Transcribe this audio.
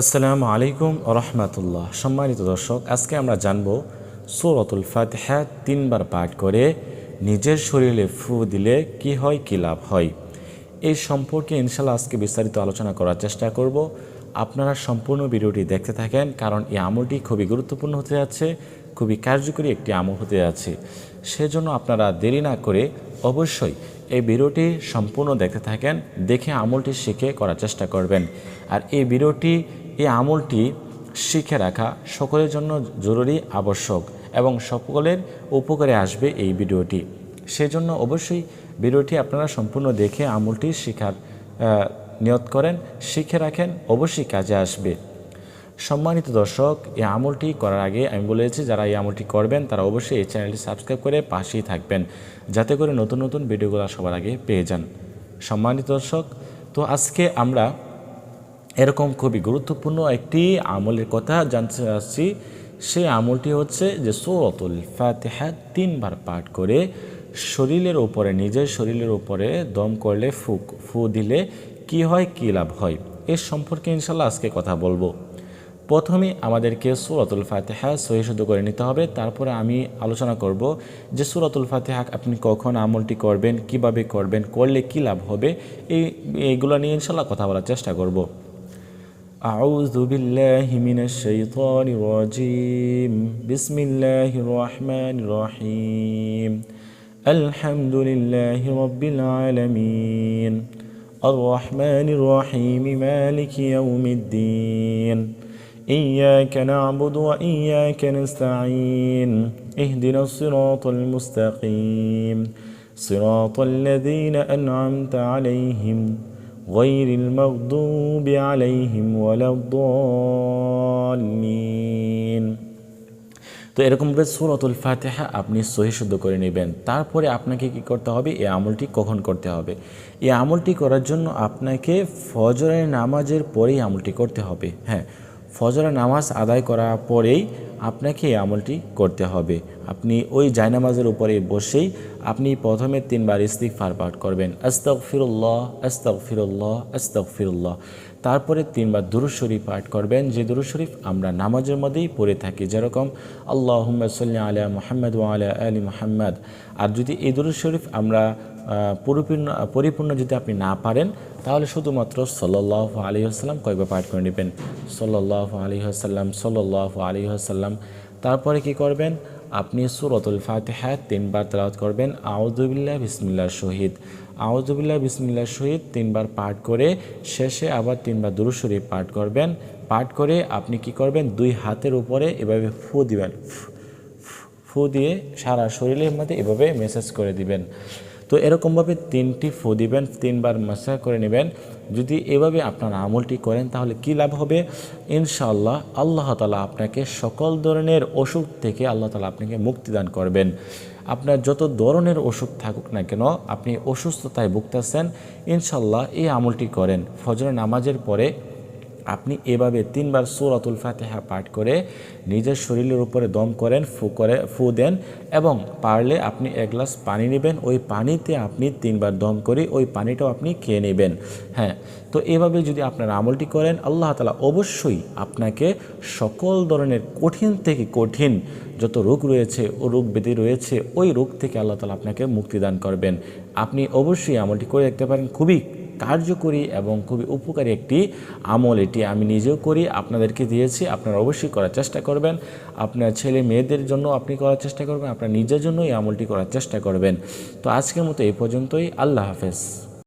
আসসালামু আলাইকুম রহমতুল্লাহ। সম্মানিত দর্শক, আজকে আমরা জানব সৌরতুল ফাতিহা তিনবার পাঠ করে নিজের শরীরে ফু দিলে কি হয়, কি লাভ হয়। এই সম্পর্কে ইনশাল্লাহ আজকে বিস্তারিত আলোচনা করার চেষ্টা করব। আপনারা সম্পূর্ণ ভিডিওটি দেখতে থাকেন, কারণ এই আমলটি খুবই গুরুত্বপূর্ণ হতে যাচ্ছে, খুবই কার্যকরী একটি আমল হতে যাচ্ছে। সেজন্য আপনারা দেরি না করে অবশ্যই এই ভিডিওটি সম্পূর্ণ দেখতে থাকেন, দেখে আমলটি শিখে করার চেষ্টা করবেন। আর এই ভিডিওটি, এই আমলটি শিখে রাখা সকলের জন্য জরুরি, আবশ্যক এবং সকলের উপকারে আসবে এই ভিডিওটি। সেজন্য অবশ্যই ভিডিওটি আপনারা সম্পূর্ণ দেখে আমলটি শেখার নিয়ত করেন, শিখে রাখেন, অবশ্যই কাজে আসবে। সম্মানিত দর্শক, এই আমলটি করার আগে আমি বলেছি যারা এই আমলটি করবেন, তারা অবশ্যই এই চ্যানেলটি সাবস্ক্রাইব করে পাশেই থাকবেন, যাতে করে নতুন নতুন ভিডিওগুলো সবার আগে পেয়ে যান। সম্মানিত দর্শক, তো আজকে আমরা এরকম খুবই গুরুত্বপূর্ণ একটি আমলের কথা জানতে আসছি সেই আমলটি হচ্ছে যে সৌরতুল ফাতেহা তিনবার পাঠ করে শরীরের উপরে, নিজের শরীরের উপরে দম করলে ফুক ফু দিলে কি হয়, কী লাভ হয়? এর সম্পর্কে ইনশাল্লাহ আজকে কথা বলব। প্রথমে আমাদেরকে সুরাতুল ফাতেহা সহি শুদ্ধ করে নিতে হবে তারপরে আমি আলোচনা করব যে সুরাতুল ফাতেহা আপনি কখন আমলটি করবেন কিভাবে করবেন করলে কি লাভ হবে এই এইগুলো নিয়ে ইনশাল্লাহ কথা বলার চেষ্টা করব أعوذ بالله من الشيطان الرجيم بسم الله الرحمن الرحيم الحمد لله رب العالمين الرحمن الرحيم مالك يوم الدين إياك نعبد وإياك نستعين اهدنا الصراط المستقيم صراط الذين أنعمت عليهم غير المغضوب عليهم ولا الضالين তো এরকমভাবে সুরতুল ফাতেহা আপনি সহি শুদ্ধ করে নেবেন তারপরে আপনাকে কি করতে হবে এই আমলটি কখন করতে হবে এই আমলটি করার জন্য আপনাকে ফজরের নামাজের পরেই আমলটি করতে হবে হ্যাঁ ফজরের নামাজ আদায় করার পরেই আপনাকে এই আমলটি করতে হবে। আপনি ওই জায়নামাজের উপরে বসেই আপনি প্রথমে তিনবার ইস্তিগফার পাঠ করবেন। আস্তক ফিরুল্লাহ আস্তক ফিরুল্লাহ আস্তক ফিরুল্লাহ তারপরে তিনবার দুরুদ শরীফ পাঠ করবেন। যে দুরুদ শরীফ আমরা নামাজের মধ্যেই পড়ে থাকি, যেরকম আল্লাহ সাল্লি আলা মোহাম্মদ ও আলা আলী মোহাম্মদ। আর যদি এই দুরুদ শরীফ আমরা পরিপূর্ণ পরিপূর্ণ যদি আপনি না পারেন, তাহলে শুধুমাত্র সল্লাহ আলী আসাল্লাম কয়েকবার পাঠ করে নেবেন। সল্লাহ আলী আসাল্লাম সল্লাহ আলী আসাল্লাম তারপরে কি করবেন? আপনি সুরতুল ফাতেহা তিনবার তেলাওয়াত করবেন। আউদুবিল্লাহ বিসমিল্লাহ শহীদ। আউদুবিল্লাহ বিসমিল্লাহ শহীদ তিনবার পাঠ করে শেষে আবার তিনবার দুরুশরীফ পাঠ করবেন। পাঠ করে আপনি কি করবেন? দুই হাতের উপরে এভাবে ফু দিবেন। ফু দিয়ে সারা শরীরের মধ্যে এভাবে মেসেজ করে দিবেন। তো এরকমভাবে তিনটি ফু দিবেন, তিনবার মাসা করে নেবেন। যদি এভাবে আপনার আমলটি করেন, তাহলে কি লাভ হবে? ইনশাআল্লাহ আল্লাহ তালা আপনাকে সকল ধরনের অসুখ থেকে আল্লাহ তালা আপনাকে মুক্তিদান করবেন। আপনার যত ধরনের অসুখ থাকুক না কেন, আপনি অসুস্থতায় ভুগতেছেন ইনশাল্লাহ এই আমলটি করেন। ফজর নামাজের পরে আপনি এভাবে তিনবার সূরাতুল ফাতিহা পাঠ করে নিজের শরীরের উপরে দম করেন, ফু করে, ফু দেন এবং পারলে আপনি এক গ্লাস পানি নেবেন। ওই পানিতে আপনি তিনবার দম করে ওই পানিটাও আপনি খেয়ে নেবেন। হ্যাঁ তো এভাবে যদি আপনার আমলটি করেন, আল্লাহ তালা অবশ্যই আপনাকে সকল ধরনের কঠিন থেকে কঠিন যত রোগ রয়েছে, ও রোগ ব্যাধি রয়েছে, ওই রোগ থেকে আল্লাহ তালা আপনাকে মুক্তিদান করবেন। আপনি অবশ্যই আমলটি করে দেখতে পারেন। খুবই কার্যকরী এবং খুবই উপকারী একটি আমল এটি আমি নিজেও করি, আপনাদেরকে দিয়েছি, আপনারা অবশ্যই করার চেষ্টা করবেন। আপনার ছেলে মেয়েদের জন্য আপনি করার চেষ্টা করবেন, আপনার নিজের জন্য এই আমলটি করার চেষ্টা করবেন। তো আজকের মতো এই পর্যন্তই, আল্লাহ হাফেজ।